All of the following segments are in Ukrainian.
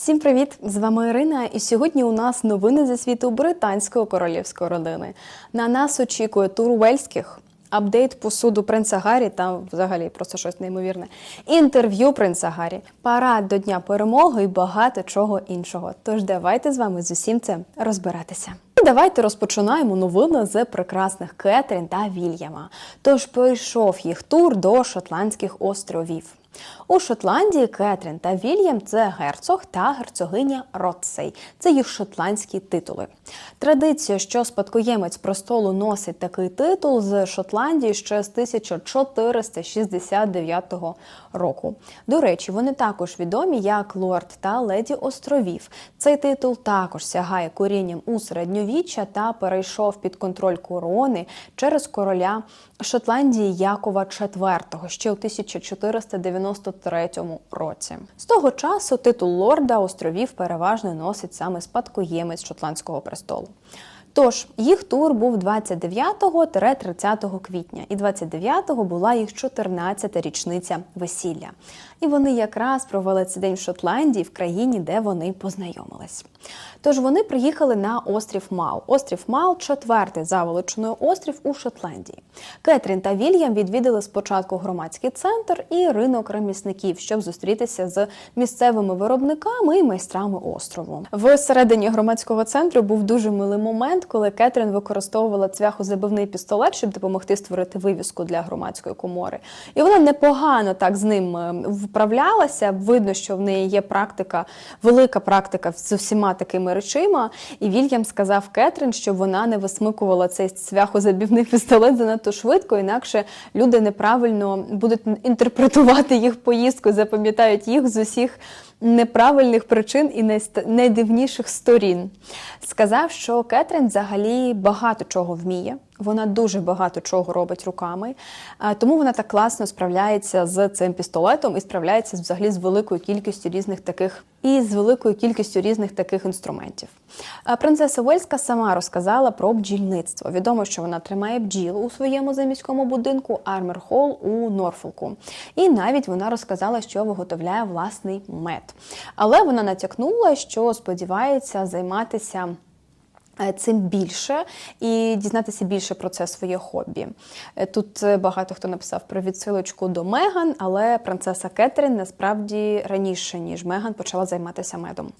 Всім привіт! З вами Ірина, і сьогодні у нас новини зі світу британської королівської родини. На нас очікує тур Уельських, апдейт посуду принца Гаррі та взагалі просто щось неймовірне. Інтерв'ю принца Гаррі, парад до Дня перемоги і багато чого іншого. Тож давайте з вами з усім цим розбиратися. І Давайте розпочинаємо новини з прекрасних Кетрін та Вільяма. Тож пройшов їх тур до Шотландських островів. У Шотландії Кетрін та Вільям це герцог та герцогиня Ротсей. Це їх шотландські титули. Традиція, що спадкоємець престолу носить такий титул з Шотландії ще з 1469 року. До речі, вони також відомі як лорд та леді островів. Цей титул також сягає корінням у середньовіччя та перейшов під контроль корони через короля Шотландії Якова IV ще у 1493 році. З того часу титул лорда островів переважно носить саме спадкоємець шотландського престолу. Тож їх тур був 29-30 квітня, і 29-го була їх 14-та річниця весілля. І вони якраз провели цей день в Шотландії, в країні, де вони познайомились. Тож вони приїхали на острів Мал. Острів Мал четвертий за величиною острів у Шотландії. Кетрін та Вільям відвідали спочатку громадський центр і ринок ремісників, щоб зустрітися з місцевими виробниками і майстрами острову. В середині громадського центру був дуже милий момент, коли Кетрін використовувала цвяхозабивний пістолет, щоб допомогти створити вивіску для громадської комори. І вона непогано так з ним е, вправлялася. Видно, що в неї є практика, велика практика з усіма такими речима. І Вільям сказав Кетрін, щоб вона не висмикувала цей цвяхозабівний пістолет занадто швидко, інакше люди неправильно будуть інтерпретувати їх поїздку, запам'ятають їх з усіх неправильних причин і найдивніших сторін. Сказав, що Кетрін взагалі багато чого вміє. Вона дуже багато чого робить руками, тому вона так класно справляється з цим пістолетом і справляється взагалі з великою кількістю різних таких і з великою кількістю різних таких інструментів. Принцеса Уельська сама розказала про бджільництво. Відомо, що вона тримає бджіл у своєму заміському будинку Армер Холл у Норфолку. І навіть вона розказала, що виготовляє власний мед. Але вона натякнула, що сподівається займатися. Е, Цим більше і дізнатися більше про це своє хобі. Е, Тут е, багато хто написав про відсилочку до Меган, але принцеса Кетрін насправді раніше, ніж Меган, почала займатися медом.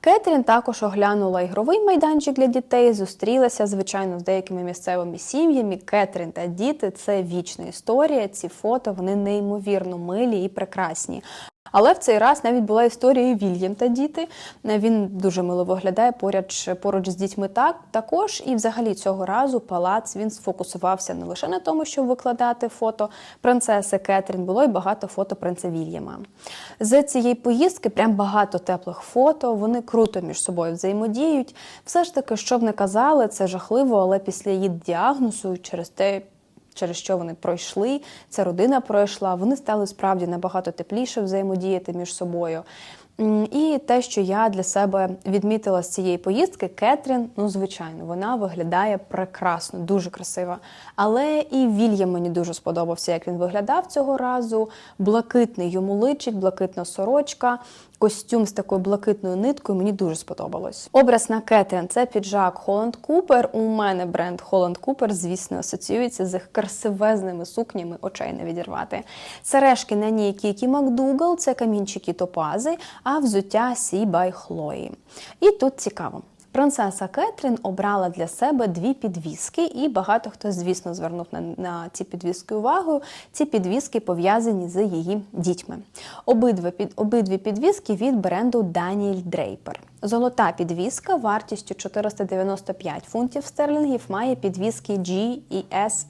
Кетрін також оглянула ігровий майданчик для дітей, зустрілася, звичайно, з деякими місцевими сім'ями. Кетрін та діти це вічна історія. Ці фото вони неймовірно милі і прекрасні. Але в цей раз навіть була історія Вільям та діти. Він дуже мило виглядає поруч, поруч з дітьми так також. І взагалі цього разу палац він сфокусувався не лише на тому, щоб викладати фото принцеси Кетрін, було й багато фото принца Вільяма. З цієї поїздки прям багато теплих фото. Вони круто між собою взаємодіють. Все ж таки, що б не казали, це жахливо, але після її діагнозу через те через що вони пройшли, ця родина пройшла, вони стали справді набагато тепліше взаємодіяти між собою. І те, що я для себе відмітила з цієї поїздки, Кетрін, ну звичайно, вона виглядає прекрасно, дуже красиво. Але і Вільям мені дуже сподобався, як він виглядав цього разу. Блакитний йому личик, блакитна сорочка, костюм з такою блакитною ниткою. Мені дуже сподобалось. Образ на Кетрін це піджак Холланд Купер. У мене бренд Холланд Купер, звісно, асоціюється з їх красивезними сукнями, очей не відірвати. Сережки на ній Кікі Макдугал, це камінчики топази, а взуття Сі бай Хлої. І тут цікаво. Принцеса Кетрін обрала для себе дві підвіски, і багато хто, звісно, звернув на, на ці підвіски увагу. Ці підвіски пов'язані з її дітьми. Обидва під обидві підвіски від бренду Даніель Draper. Золота підвіска вартістю 495 фунтів стерлінгів має підвіски G і S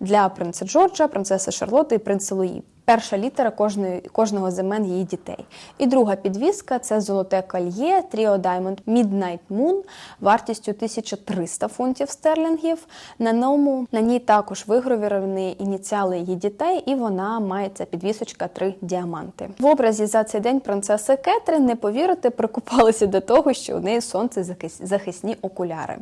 для принца Джорджа, принцеси Шарлотти і принца Луї. Перша літера кожної, кожного з імен її дітей. І друга підвіска це золоте кольє Trio Diamond Midnight Moon вартістю 1300 фунтів стерлінгів. На ньому на ній також вигравіровані ініціали її дітей, і вона має ця підвісочка три діаманти. В образі за цей день принцеси Кетрін, не повірите, прикупалися до того, що у неї сонце захисні окуляри.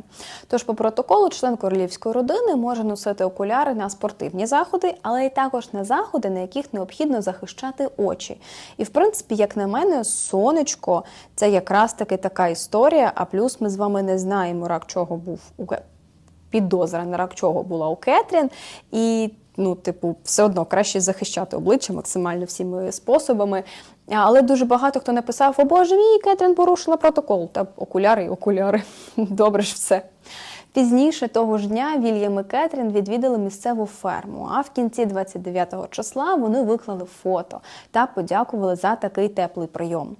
Тож, по протоколу, член королівської родини може носити окуляри на спортивні заходи, але й також на заходи, на яких необхідно захищати очі. І в принципі, як на мене, сонечко це якраз таки така історія. А плюс ми з вами не знаємо, рак чого був у підозра на рак чого була у Кетрін. І ну, типу, все одно краще захищати обличчя максимально всіми способами. Але дуже багато хто написав: О Боже мій, Кетрін порушила протокол. Та окуляри і окуляри. Добре ж все. Пізніше того ж дня Вільям і Кетрін відвідали місцеву ферму. А в кінці 29-го числа вони виклали фото та подякували за такий теплий прийом.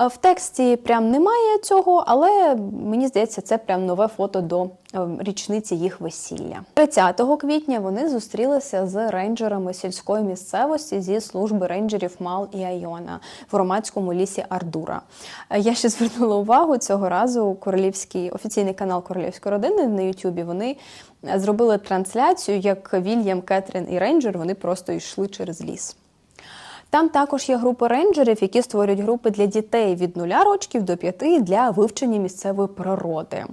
Е, В тексті прям немає цього, але мені здається, це прям нове фото до річниці їх весілля. 30 квітня вони зустрілися з рейнджерами сільської місцевості зі служби рейнджерів Мал і Айона в громадському лісі Ардура. Е, Я ще звернула увагу цього разу королівський офіційний канал королівської родини на Ютубі. Вони е, зробили трансляцію, як Вільям, Кетрін і Рейнджер вони просто йшли через ліс. Там також є групи рейнджерів, які створюють групи для дітей від 0 років до 5 для вивчення місцевої природи.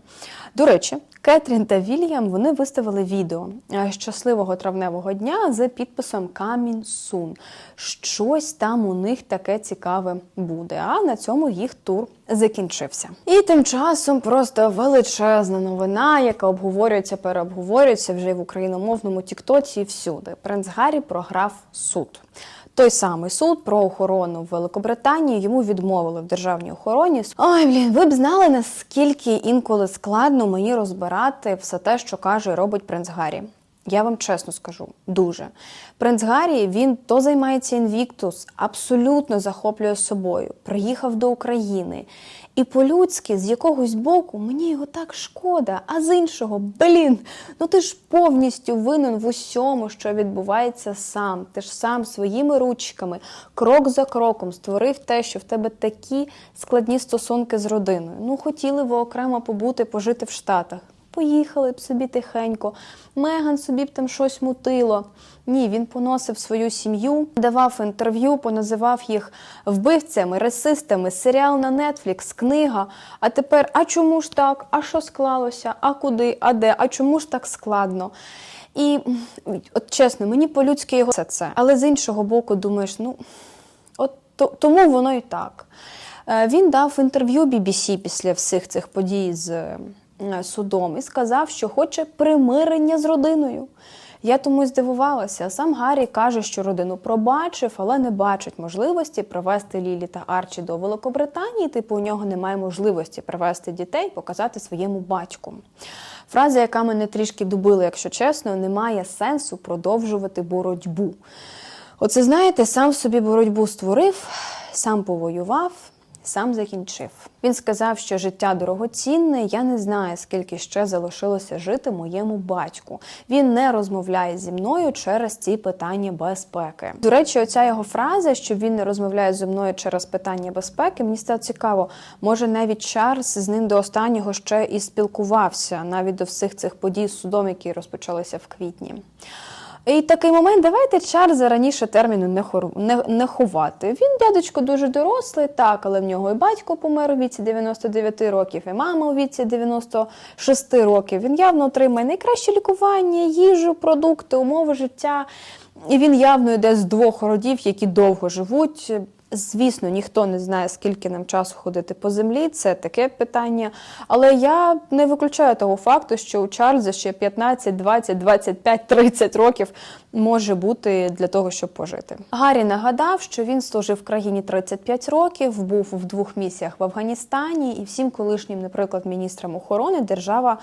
До речі, Кетрін та Вільям вони виставили відео е, щасливого травневого дня з підписом Coming Soon. Щось там у них таке цікаве буде. А на цьому їх тур закінчився. І тим часом просто величезна новина, яка обговорюється, переобговорюється вже і в україномовному Тіктоці і всюди. Принц Гаррі програв суд. Той самий суд про охорону в Великобританії йому відмовили в державній охороні. Ой, блін, ви б знали, наскільки інколи складно мені розбирати все те, що каже і робить принц Гаррі. Я вам чесно скажу, дуже. Принц Гаррі він то займається інвіктус, абсолютно захоплює собою, приїхав до України. І по-людськи, з якогось боку, мені його так шкода, а з іншого, блін, ну ти ж повністю винен в усьому, що відбувається сам. Ти ж сам своїми ручками, крок за кроком створив те, що в тебе такі складні стосунки з родиною. Ну, хотіли ви окремо побути, пожити в Штатах. Поїхали б собі тихенько. Меган собі б там щось мутило. Ні, він поносив свою сім'ю, давав інтерв'ю, поназивав їх вбивцями, расистами, серіал на Netflix, книга. А тепер, а чому ж так? А що склалося? А куди? А де? А чому ж так складно? І от чесно, мені по-людськи його все це. Але з іншого боку, думаєш, ну от то, тому воно і так. Е, Він дав інтерв'ю BBC після всіх цих подій з судом і сказав, що хоче примирення з родиною. Я тому й здивувалася. Сам Гаррі каже, що родину пробачив, але не бачить можливості привезти Лілі та Арчі до Великобританії. Типу, у нього немає можливості привезти дітей, показати своєму батьку. Фраза, яка мене трішки дубила, якщо чесно, немає сенсу продовжувати боротьбу. Оце, знаєте, сам собі боротьбу створив, сам повоював, сам закінчив. Він сказав, що життя дорогоцінне. Я не знаю, скільки ще залишилося жити моєму батьку. Він не розмовляє зі мною через ці питання безпеки. До речі, оця його фраза, що він не розмовляє зі мною через питання безпеки, мені стало цікаво. Може, навіть Чарльз з ним до останнього ще і спілкувався, навіть до всіх цих подій з судом, які розпочалися в квітні. І такий момент, давайте Чарльза раніше терміну не, хор... не, не ховати. Він, дядечко, дуже дорослий, так, але в нього і батько помер у віці 99 років, і мама у віці 96 років. Він явно отримає найкраще лікування, їжу, продукти, умови життя. І він явно йде з двох родів, які довго живуть. Звісно, ніхто не знає, скільки нам часу ходити по землі, це таке питання. Але я не виключаю того факту, що у Чарльза ще 15, 20, 25, 30 років може бути для того, щоб пожити. Гаррі нагадав, що він служив в країні 35 років, був в двох місіях в Афганістані, і всім колишнім, наприклад, міністрам охорони держава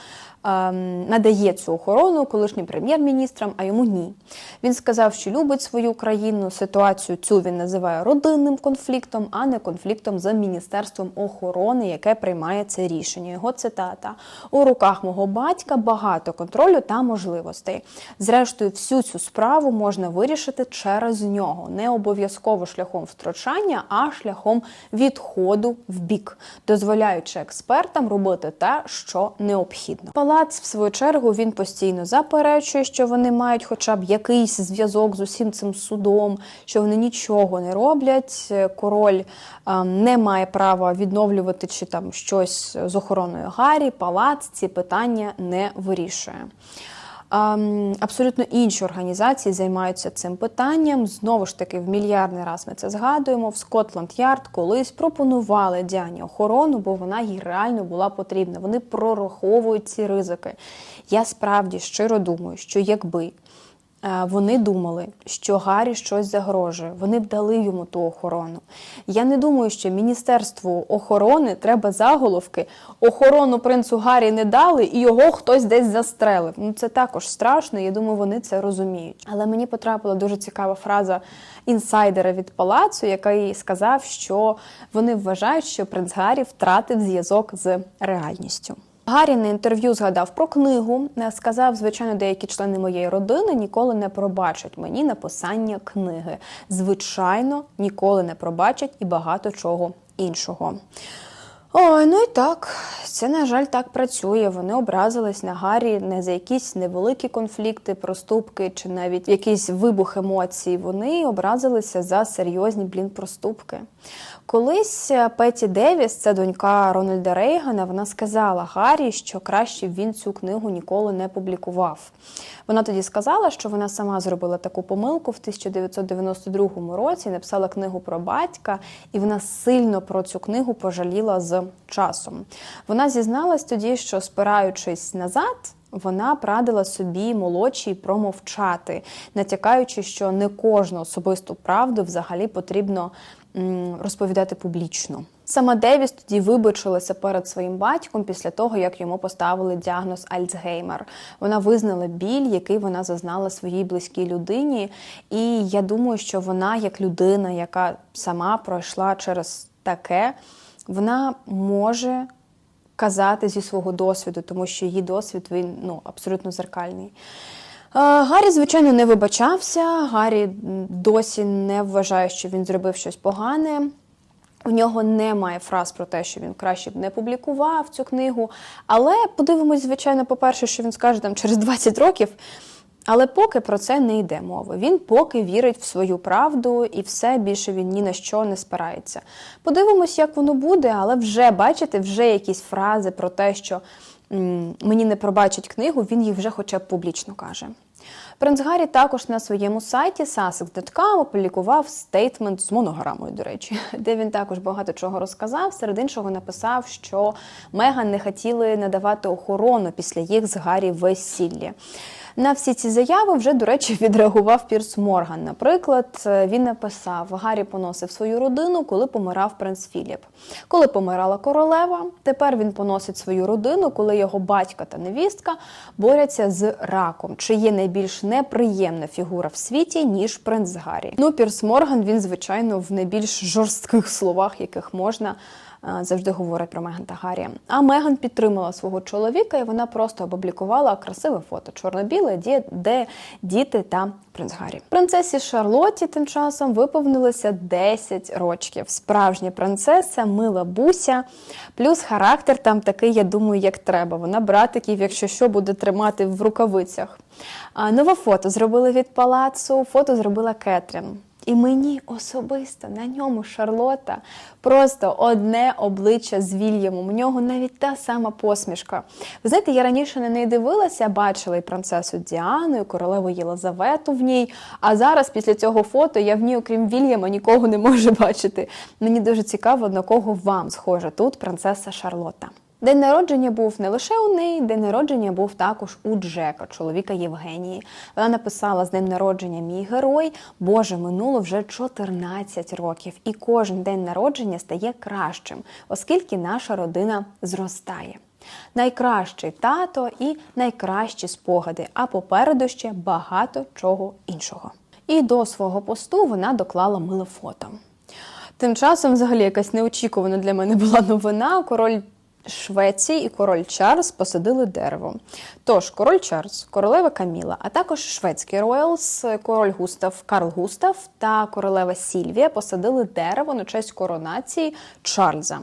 ем, надає цю охорону колишнім прем'єр-міністрам, а йому ні. Він сказав, що любить свою країну. Ситуацію цю він називає родинним конфліктом, а не конфліктом з міністерством охорони, яке приймає це рішення. Його цитата: у руках мого батька багато контролю та можливостей. Зрештою, всю цю справу можна вирішити через нього, не обов'язково шляхом втручання, а шляхом відходу в бік, дозволяючи експертам робити те, що необхідно. Палац, в свою чергу, він постійно заперечує, що вони мають хоча б якийсь зв'язок з усім цим судом, що вони нічого не роблять. Король ем, не має права відновлювати чи там щось з охороною Гаррі. Палац ці питання не вирішує. Абсолютно інші організації займаються цим питанням. Знову ж таки, в мільярдний раз ми це згадуємо. В Скотланд Ярд колись пропонували Діані охорону, бо вона їй реально була потрібна. Вони прораховують ці ризики. Я справді щиро думаю, що якби вони думали, що Гаррі щось загрожує, вони б дали йому ту охорону. Я не думаю, що Міністерству охорони треба заголовки. Охорону принцу Гаррі не дали, і його хтось десь застрелив. Ну це також страшно. Я думаю, вони це розуміють. Але мені потрапила дуже цікава фраза інсайдера від палацу, який сказав, що вони вважають, що принц Гаррі втратив зв'язок з реальністю. Гаррі на інтерв'ю згадав про книгу. Сказав, звичайно, деякі члени моєї родини ніколи не пробачать мені написання книги. Звичайно, ніколи не пробачать і багато чого іншого. Ой, ну і так, це, на жаль, так працює. Вони образились на Гаррі не за якісь невеликі конфлікти, проступки чи навіть якийсь вибух емоцій. Вони образилися за серйозні блін проступки. Колись е, Петі Девіс, це донька Рональда Рейгана, вона сказала Гаррі, що краще він цю книгу ніколи не публікував. Вона тоді сказала, що вона сама зробила таку помилку в 1992 році, написала книгу про батька, і вона сильно про цю книгу пожаліла з часом. Вона зізналась тоді, що спираючись назад. Вона прадила собі молодшій промовчати, натякаючи, що не кожну особисту правду взагалі потрібно розповідати публічно. Сама Девіс тоді вибачилася перед своїм батьком після того, як йому поставили діагноз Альцгеймер. Вона визнала біль, який вона зазнала своїй близькій людині. І я думаю, що вона, як людина, яка сама пройшла через таке, вона може казати зі свого досвіду, тому що її досвід він ну абсолютно зеркальний. Гаррі, звичайно, не вибачався. Гаррі досі не вважає, що він зробив щось погане. У нього немає фраз про те, що він краще б не публікував цю книгу. Але подивимось, звичайно, по-перше, що він скаже там через 20 років. Але поки про це не йде мови. Він поки вірить в свою правду і все більше він ні на що не спирається. Подивимось, як воно буде, але вже бачите, вже якісь фрази про те, що мені не пробачать книгу, він їх вже хоча б публічно каже. Принц Гаррі також на своєму сайті sussex.com опублікував стейтмент з монограмою, до речі, де він також багато чого розказав. Серед іншого написав, що Меган не хотіли надавати охорону після їх з Гаррі весілля. На всі ці заяви вже, до речі, відреагував Пірс Морган. Наприклад, він написав: Гаррі поносив свою родину, коли помирав принц Філіп. Коли помирала королева, тепер він поносить свою родину, коли його батько та невістка борються з раком. Чи є найбільш неприємна фігура в світі, ніж принц Гаррі? Ну, Пірс Морган він, звичайно, в найбільш жорстких словах, яких можна завжди говорить про Меган та Гаррі. А Меган підтримала свого чоловіка, і вона просто опублікувала красиве фото чорно-біле, де діти та принц Гаррі. Принцесі Шарлотті тим часом виповнилося 10 років. Справжня принцеса, мила буся, плюс характер там такий, я думаю, як треба. Вона братиків, якщо що, буде тримати в рукавицях. Нове фото зробили від палацу. Фото зробила Кетрін. І мені особисто на ньому Шарлота просто одне обличчя з Вільямом. У нього навіть та сама посмішка. Ви знаєте, я раніше на неї дивилася, бачила і принцесу Діану, і королеву Єлизавету в ній. А зараз, після цього фото, я в ній, окрім Вільяма, нікого не можу бачити. Мені дуже цікаво, на кого вам схожа тут принцеса Шарлота. День народження був не лише у неї, день народження був також у Джека, чоловіка Євгенії. Вона написала з днем народження Мій герой. Боже, минуло вже 14 років, і кожен день народження стає кращим, оскільки наша родина зростає. Найкращий тато і найкращі спогади, а попереду ще багато чого іншого. І до свого посту вона доклала миле фото. Тим часом, взагалі, якась неочікувана для мене була новина. Король Швеції і король Чарльз посадили дерево. Тож король Чарльз, королева Каміла, а також шведський роялс, король Густав, Карл Густав та королева Сільвія посадили дерево на честь коронації Чарльза.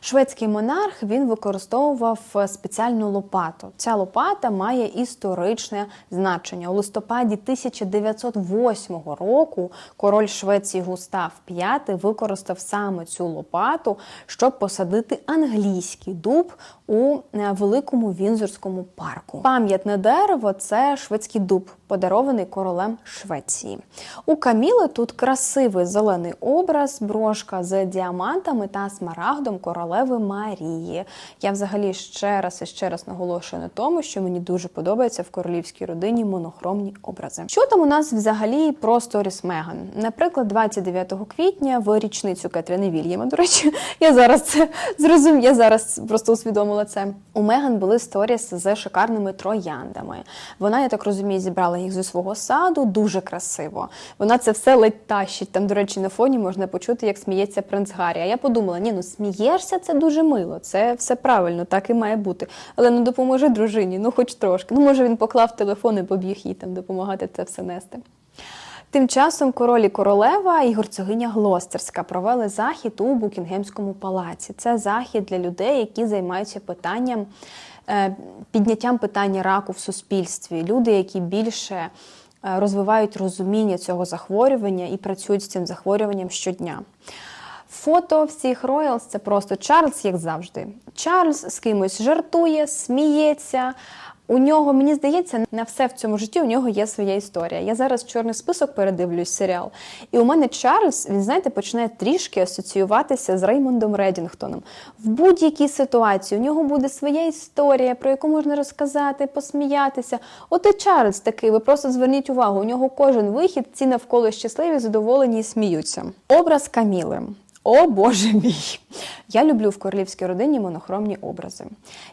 Шведський монарх він використовував спеціальну лопату. Ця лопата має історичне значення. У листопаді 1908 року король Швеції Густав V використав саме цю лопату, щоб посадити англійський дуб у е, великому Вінзорському парку. Пам'ятне дерево це шведський дуб, подарований королем Швеції. У Каміли тут красивий зелений образ, брошка з діамантами та смарагдом королеви Марії. Я взагалі ще раз і ще раз наголошую на тому, що мені дуже подобається в королівській родині монохромні образи. Що там у нас взагалі про сторіс Меган? Наприклад, 29 квітня в річницю Кетріни Вільяма. До речі, я зараз це зрозумів. Я зараз просто усвідомила це. У Меган були сторіс з шикарними трояндами. Вона, я так розумію, зібрала їх зі свого саду дуже красиво. Вона це все ледь тащить. Там, до речі, на фоні можна почути, як сміється принц Гаррі. А я подумала: ні, ну смієшся, це дуже мило. Це все правильно, так і має бути. Але ну допоможи дружині, ну хоч трошки. Ну, може, він поклав телефон і побіг їй там допомагати це все нести. Тим часом король і королева і герцогиня Глостерська провели захід у Букінгемському палаці. Це захід для людей, які займаються питанням е, підняттям питання раку в суспільстві. Люди, які більше е, розвивають розуміння цього захворювання і працюють з цим захворюванням щодня. Фото всіх Роялс це просто Чарльз, як завжди. Чарльз з кимось жартує, сміється. У нього, мені здається, на все в цьому житті у нього є своя історія. Я зараз чорний список передивлюсь серіал. І у мене Чарльз, він, знаєте, починає трішки асоціюватися з Реймондом Редінгтоном. В будь-якій ситуації у нього буде своя історія, про яку можна розказати, посміятися. От і Чарльз такий, ви просто зверніть увагу, у нього кожен вихід, ці навколо щасливі, задоволені і сміються. Образ Каміли. О Боже мій! Я люблю в королівській родині монохромні образи.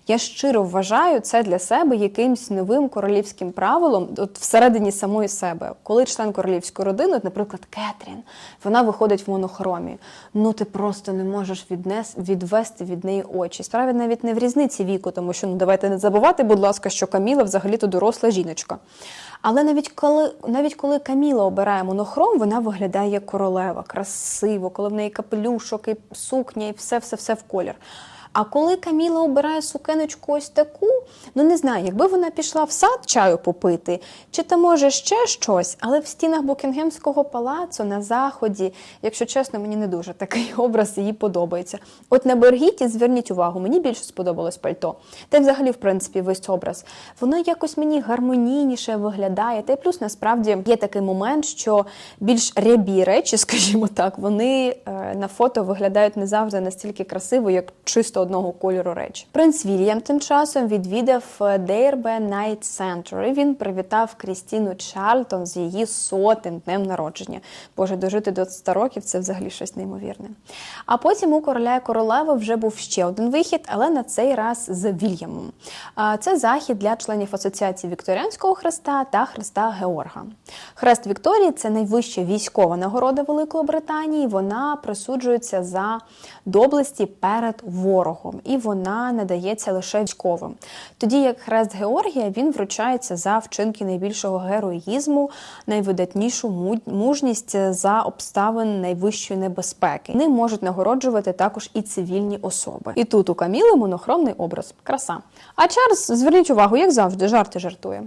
Я щиро вважаю це для себе якимсь новим королівським правилом, от всередині самої себе. Коли член королівської родини, от, наприклад, Кетрін, вона виходить в монохромі. Ну ти просто не можеш віднес, відвести від неї очі. Справа навіть не в різниці віку, тому що ну давайте не забувати, будь ласка, що Каміла взагалі-то доросла жіночка. Але навіть коли навіть коли Каміла обирає монохром, вона виглядає як королева, красиво, коли в неї капелюшок, і сукня, і все-все-все в колір. А коли Каміла обирає сукеночку ось таку, ну не знаю, якби вона пішла в сад чаю попити, чи то може ще щось, але в стінах Букінгемського палацу на заході, якщо чесно, мені не дуже такий образ їй подобається. От на Бергіті, зверніть увагу, мені більше сподобалось пальто. Та й взагалі, в принципі, весь образ. Воно якось мені гармонійніше виглядає. Та й плюс насправді є такий момент, що більш рябі речі, скажімо так, вони е, на фото виглядають не завжди настільки красиво, як чисто одного кольору речі. Принц Вільям тим часом відвідав Дейрбе Night Center і Він привітав Крістіну Чарльтон з її сотим днем народження. Боже, дожити до 100 років це взагалі щось неймовірне. А потім у короля і королеви вже був ще один вихід, але на цей раз з Вільямом. Це захід для членів асоціації Вікторіанського хреста та Хреста Георга. Хрест Вікторії це найвища військова нагорода Великої Британії. Вона присуджується за доблесті перед ворогом ворогом, і вона надається лише військовим. Тоді як хрест Георгія він вручається за вчинки найбільшого героїзму, найвидатнішу мужність за обставин найвищої небезпеки. Ним можуть нагороджувати також і цивільні особи. І тут у Каміли монохромний образ. Краса. А Чарльз, зверніть увагу, як завжди, жарти жартує.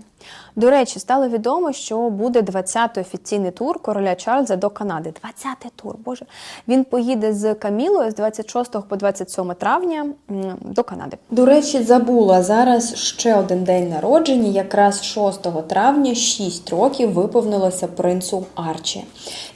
До речі, стало відомо, що буде 20-й офіційний тур короля Чарльза до Канади. 20-й тур, боже. Він поїде з Камілою з 26 по 27 травня до Канади. До речі, забула зараз ще один день народження, якраз 6 травня, 6 років виповнилося принцу Арчі.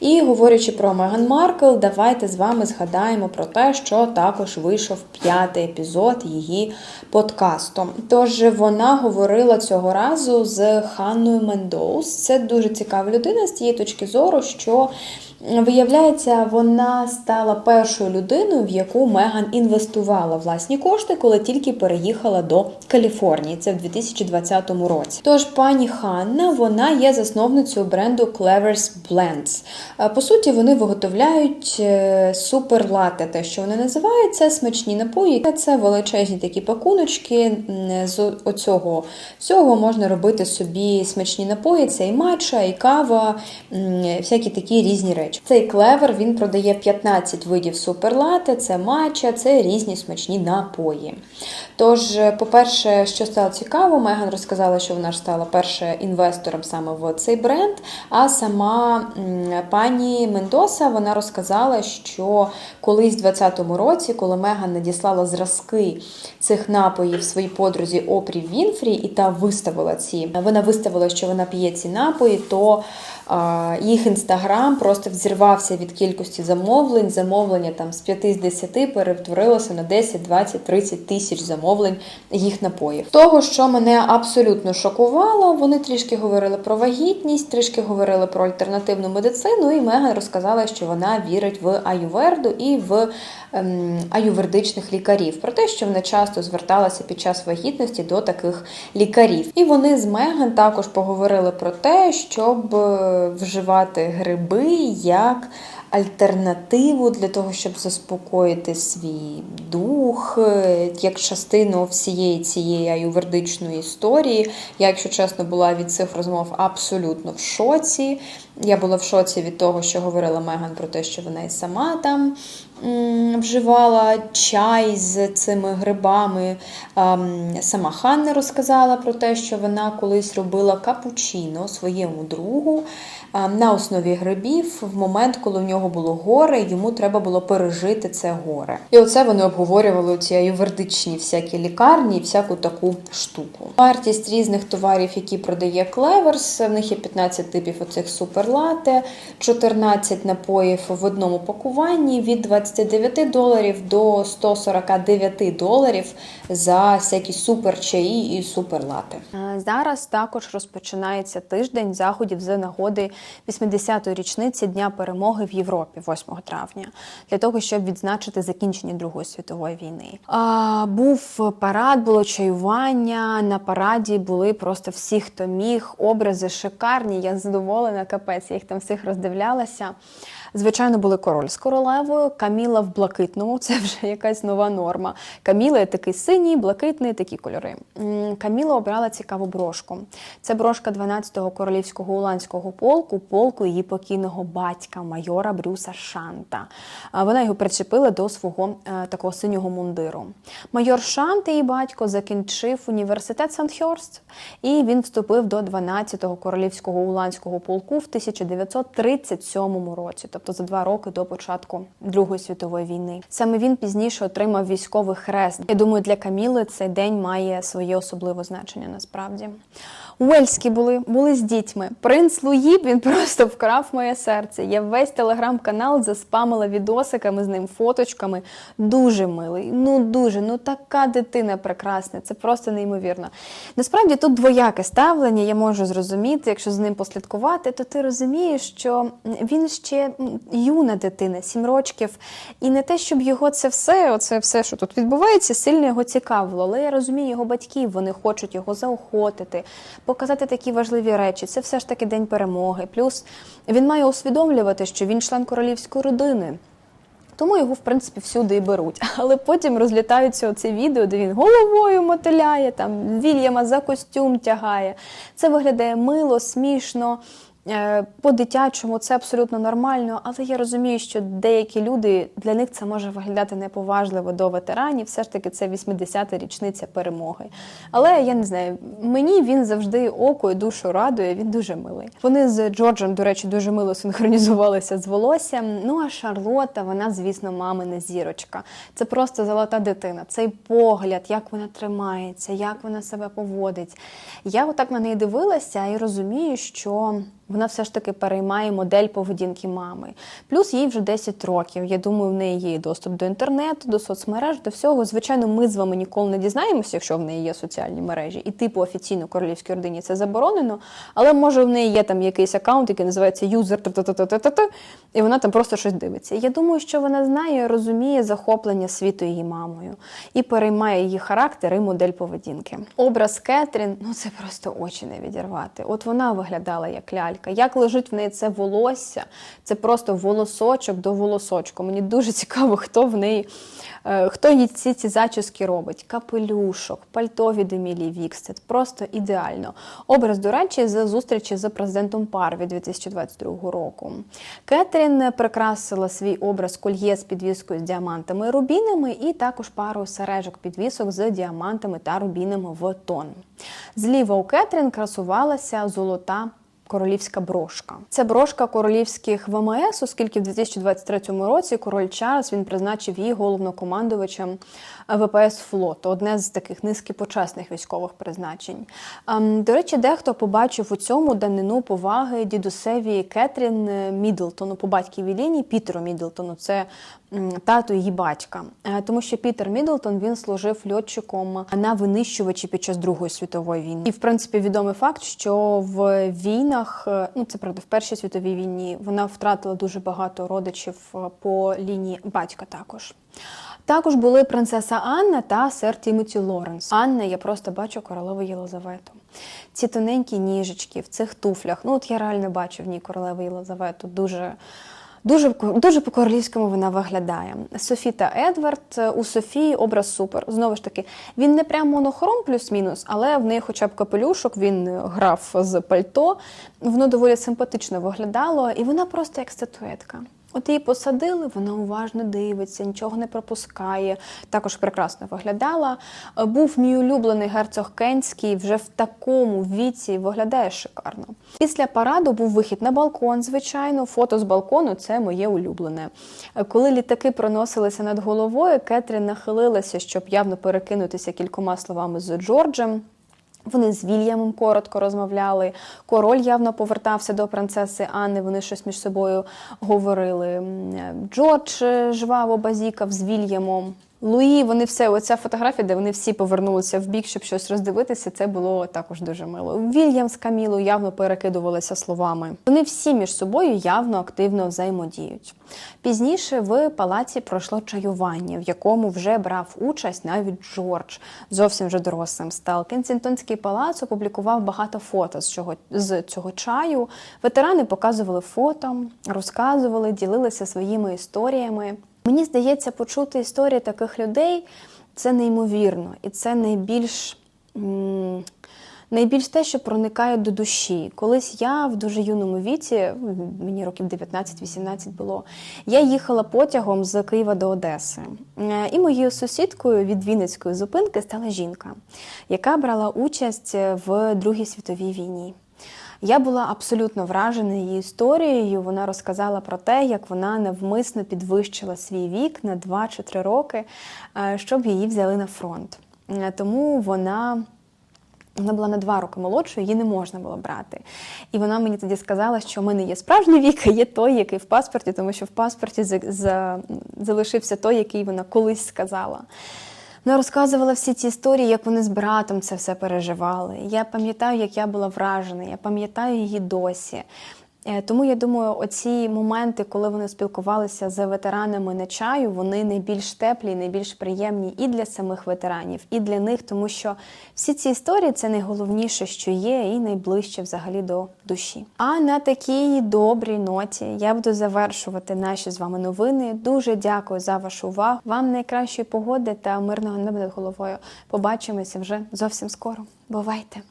І говорячи про Меган Маркл, давайте з вами згадаємо про те, що також вийшов п'ятий епізод її подкасту. Тож вона говорила цього разу з з Ханною Мендоус. Це дуже цікава людина з тієї точки зору, що Виявляється, вона стала першою людиною, в яку Меган інвестувала власні кошти, коли тільки переїхала до Каліфорнії. Це в 2020 році. Тож пані Ханна вона є засновницею бренду Clever's Blends. По суті, вони виготовляють е, супер лате, те, що вони називають, це смачні напої. Це величезні такі пакуночки. З оцього всього можна робити собі смачні напої. Це і матча, і кава, всякі такі різні речі речі. Цей клевер він продає 15 видів суперлати, це матча, це різні смачні напої. Тож, по-перше, що стало цікаво, Меган розказала, що вона ж стала першим інвестором саме в цей бренд. А сама пані Мендоса вона розказала, що колись в 2020 році, коли Меган надіслала зразки цих напоїв своїй подрузі Опрі Вінфрі, і та виставила ці, вона виставила, що вона п'є ці напої, то їх інстаграм просто взірвався від кількості замовлень. Замовлення там з 5 з 10 перетворилося на 10, 20, 30 тисяч замовлень їх напоїв. Того, що мене абсолютно шокувало, вони трішки говорили про вагітність, трішки говорили про альтернативну медицину, і Меган розказала, що вона вірить в аюверду і в ем, аювердичних лікарів, про те, що вона часто зверталася під час вагітності до таких лікарів. І вони з Меган також поговорили про те, щоб е, вживати гриби як альтернативу для того, щоб заспокоїти свій дух, як частину всієї цієї аювердичної історії. Я, якщо чесно, була від цих розмов абсолютно в шоці. Я була в шоці від того, що говорила Меган про те, що вона і сама там вживала чай з цими грибами. Сама Ханна розказала про те, що вона колись робила капучино своєму другу на основі грибів в момент, коли в нього було горе, йому треба було пережити це горе. І оце вони обговорювали ці аювердичні всякі лікарні і всяку таку штуку. Вартість різних товарів, які продає Клеверс, в них є 15 типів оцих суперлате, 14 напоїв в одному пакуванні від 29 доларів до 149 доларів за всякі суперчаї і суперлати. Зараз також розпочинається тиждень заходів з нагоди 80-ї річниці Дня перемоги в Європі, 8 травня, для того, щоб відзначити закінчення Другої світової війни. А, був парад, було чаювання. На параді були просто всі, хто міг, образи шикарні. Я задоволена, капець, я їх там всіх роздивлялася. Звичайно, були король з королевою, Каміла в блакитному, це вже якась нова норма. Каміла такий синій, блакитний, такі кольори. Каміла обрала цікаву брошку. Це брошка 12-го королівського уланського полку, полку її покійного батька, майора Брюса Шанта. Вона його причепила до свого е, такого синього мундиру. Майор Шант, її батько, закінчив університет Сандхьорст, і він вступив до 12-го королівського уланського полку в 1937 році, тобто за два роки до початку Другої світової війни. Саме він пізніше отримав військовий хрест. Я думаю, для Каміли цей день має своє особливе значення насправді. Уельські були, були з дітьми. Принц Луї він просто вкрав моє серце. Я весь телеграм-канал заспамила відосиками з ним, фоточками. Дуже милий. Ну дуже, ну така дитина прекрасна. Це просто неймовірно. Насправді тут двояке ставлення. Я можу зрозуміти, якщо з ним послідкувати, то ти розумієш, що він ще юна дитина, сім рочків, і не те, щоб його це все, оце все, що тут відбувається, сильно його цікавило. Але я розумію його батьків, вони хочуть його заохотити, показати такі важливі речі. Це все ж таки день перемоги. Плюс він має усвідомлювати, що він член королівської родини. Тому його, в принципі, всюди і беруть. Але потім розлітаються оці відео, де він головою мотиляє, там Вільяма за костюм тягає. Це виглядає мило, смішно. Е, По-дитячому це абсолютно нормально, але я розумію, що деякі люди для них це може виглядати неповажливо до ветеранів. Все ж таки, це 80-та річниця перемоги. Але я не знаю, мені він завжди око і душу радує. Він дуже милий. Вони з Джорджем, до речі, дуже мило синхронізувалися з волоссям. Ну а Шарлота, вона, звісно, мамина зірочка. Це просто золота дитина. Цей погляд, як вона тримається, як вона себе поводить. Я отак на неї дивилася і розумію, що. Вона все ж таки переймає модель поведінки мами. Плюс їй вже 10 років. Я думаю, в неї є доступ до інтернету, до соцмереж, до всього. Звичайно, ми з вами ніколи не дізнаємося, якщо в неї є соціальні мережі, і типу офіційно королівській родині це заборонено. Але може в неї є там якийсь аккаунт, який називається юзер, і вона там просто щось дивиться. Я думаю, що вона знає, розуміє захоплення світу її мамою і переймає її характер і модель поведінки. Образ Кетрін, ну це просто очі не відірвати. От вона виглядала як лялька. Батька. Як лежить в неї це волосся, це просто волосочок до волосочку. Мені дуже цікаво, хто в неї, е, хто їй ці, ці зачіски робить. Капелюшок, пальто від Емілії Вікс. Просто ідеально. Образ, до речі, з зустрічі з президентом Парві 2022 року. Кетрін прикрасила свій образ кольє з підвіскою з діамантами і рубінами, і також пару сережок підвісок з діамантами та рубінами в тон. Зліва у Кетрін красувалася золота. Королівська брошка. Це брошка королівських ВМС, оскільки в 2023 році король Чарльз він призначив її головнокомандувачем ВПС флоту, одне з таких низки почесних військових призначень. Ем, До речі, дехто побачив у цьому данину поваги дідусеві Кетрін Мідлтону по батьківій лінії Пітеру Мідлтону. Це м, тато її батька. Е, Тому що Пітер Мідлтон він служив льотчиком на винищувачі під час Другої світової війни. І в принципі відомий факт, що в війнах, е, ну це правда, в Першій світовій війні вона втратила дуже багато родичів е, по лінії батька також. Також були принцеса Анна та сер Тімоті Лоренс. Анна, я просто бачу королеву Єлизавету. Ці тоненькі ніжечки в цих туфлях. Ну от я реально бачу в ній королеву Єлизавету. Дуже. Дуже дуже по-королівському вона виглядає. Софі Едвард у Софії образ супер. Знову ж таки, він не прям монохром плюс-мінус, але в неї хоча б капелюшок, він грав з пальто. Воно доволі симпатично виглядало, і вона просто як статуетка. От її посадили, вона уважно дивиться, нічого не пропускає. Також прекрасно виглядала. Е, Був мій улюблений герцог Кенський, вже в такому віці виглядає шикарно. Після параду був вихід на балкон, звичайно. Фото з балкону це моє улюблене. Е, Коли літаки проносилися над головою, Кетрін нахилилася, щоб явно перекинутися кількома словами з Джорджем. Вони з Вільямом коротко розмовляли. Король явно повертався до принцеси Анни. Вони щось між собою говорили. Джордж е, жваво базікав з Вільямом. Луї, вони все, оця фотографія, де вони всі повернулися в бік, щоб щось роздивитися, це було також дуже мило. Вільям з Камілою явно перекидувалися словами. Вони всі між собою явно активно взаємодіють. Пізніше в палаці пройшло чаювання, в якому вже брав участь навіть Джордж, зовсім вже дорослим став. Кенсінгтонський палац опублікував багато фото з цього, з цього чаю. Ветерани показували фото, розказували, ділилися своїми історіями. Мені здається, почути історії таких людей це неймовірно, і це найбільш. Найбільш те, що проникає до душі. Колись я в дуже юному віці, мені років 19-18 було, я їхала потягом з Києва до Одеси. Е, І моєю сусідкою від Вінницької зупинки стала жінка, яка брала участь в Другій світовій війні. Я була абсолютно вражена її історією. Вона розказала про те, як вона навмисно підвищила свій вік на 2 чи 3 роки, е, щоб її взяли на фронт. Е, Тому вона. Вона була на два роки молодшою, її не можна було брати. І вона мені тоді сказала, що в мене є справжній вік, а є той, який в паспорті, тому що в паспорті за- за- залишився той, який вона колись сказала. Вона розказувала всі ці історії, як вони з братом це все переживали. Я пам'ятаю, як я була вражена, я пам'ятаю її досі. Е, Тому я думаю, оці моменти, коли вони спілкувалися з ветеранами на чаю, вони найбільш теплі, найбільш приємні і для самих ветеранів, і для них, тому що всі ці історії це найголовніше, що є, і найближче взагалі до душі. А на такій добрій ноті я буду завершувати наші з вами новини. Дуже дякую за вашу увагу. Вам найкращої погоди та мирного неба над головою. Побачимося вже зовсім скоро. Бувайте!